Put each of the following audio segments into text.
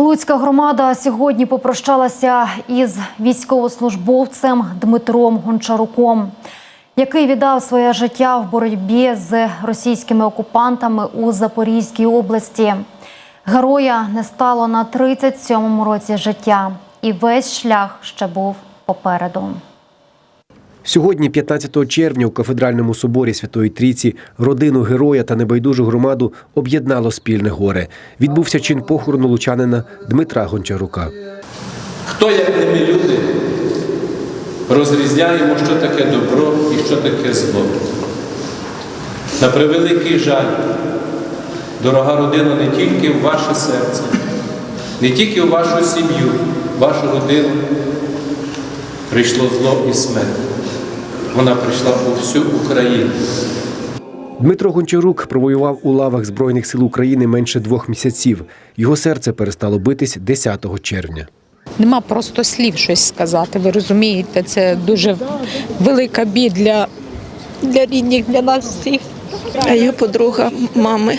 Луцька громада сьогодні попрощалася із військовослужбовцем Дмитром Гончаруком, який віддав своє життя в боротьбі з російськими окупантами у Запорізькій області. Героя не стало на 37-му році життя, і весь шлях ще був попереду. Сьогодні, 15 червня, у кафедральному соборі Святої Трійці, родину героя та небайдужу громаду об'єднало спільне горе. Відбувся чин похорону лучанина Дмитра Гончарука. Хто, як не ми люди, розрізняємо, що таке добро і що таке зло. На превеликий жаль, дорога родина, не тільки в ваше серце, не тільки в вашу сім'ю, вашу родину прийшло зло і смерть. Вона прийшла по всю Україну. Дмитро Гончарук провоював у лавах Збройних сил України менше двох місяців. Його серце перестало битись 10 червня. Нема просто слів щось сказати. Ви розумієте, це дуже велика біль для, для рідних, для нас всіх. А я подруга мами.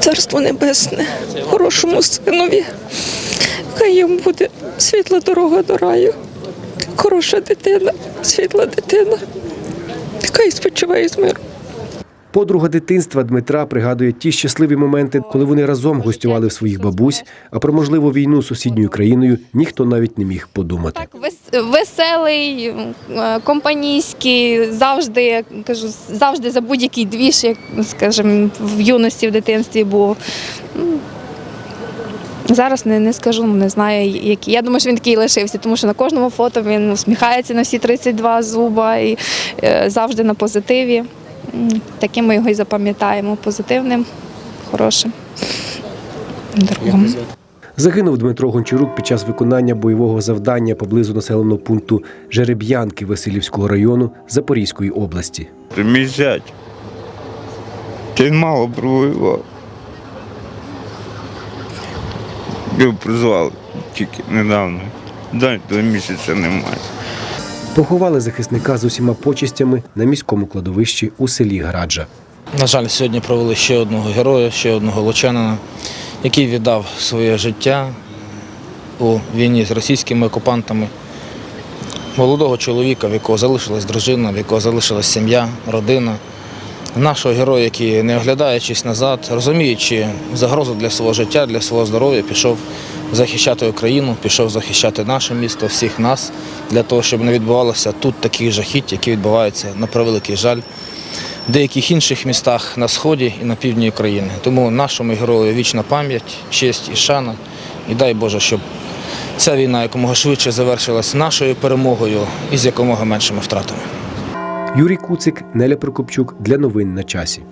Царство небесне, хорошому синові. Хай йому буде світла дорога до раю. Хороша дитина, світла дитина. Хай спочиває з миром. Подруга дитинства Дмитра пригадує ті щасливі моменти, коли вони разом гостювали в своїх бабусь, а про можливу війну з сусідньою країною ніхто навіть не міг подумати. Так, вес- веселий, е, компанійський, завжди, я кажу, завжди за будь-який двіж, як скажімо, в юності, в дитинстві був. Зараз не, не скажу, не знаю, який. Я думаю, що він такий лишився, тому що на кожному фото він усміхається на всі 32 зуба і е, завжди на позитиві. Таким ми його і запам'ятаємо позитивним, хорошим другом. Загинув Дмитро Гончарук під час виконання бойового завдання поблизу населеного пункту Жереб'янки Васильівського району Запорізької області. Мій зять. Він мало провоював. Його призвали тільки недавно. Дай два місяці немає. Поховали захисника з усіма почестями на міському кладовищі у селі Граджа. На жаль, сьогодні провели ще одного героя, ще одного лучанина, який віддав своє життя у війні з російськими окупантами. Молодого чоловіка, в якого залишилась дружина, в якого залишилась сім'я, родина. Нашого героя, який, не оглядаючись назад, розуміючи загрозу для свого життя, для свого здоров'я, пішов захищати Україну, пішов захищати наше місто, всіх нас, для того, щоб не відбувалося тут таких жахіть, які відбуваються на превеликий жаль в деяких інших містах на сході і на півдні України. Тому нашому герою вічна пам'ять, честь і шана. І дай Боже, щоб ця війна якомога швидше завершилась нашою перемогою і з якомога меншими втратами. Юрій Куцик, Неля Прокопчук для новин на часі.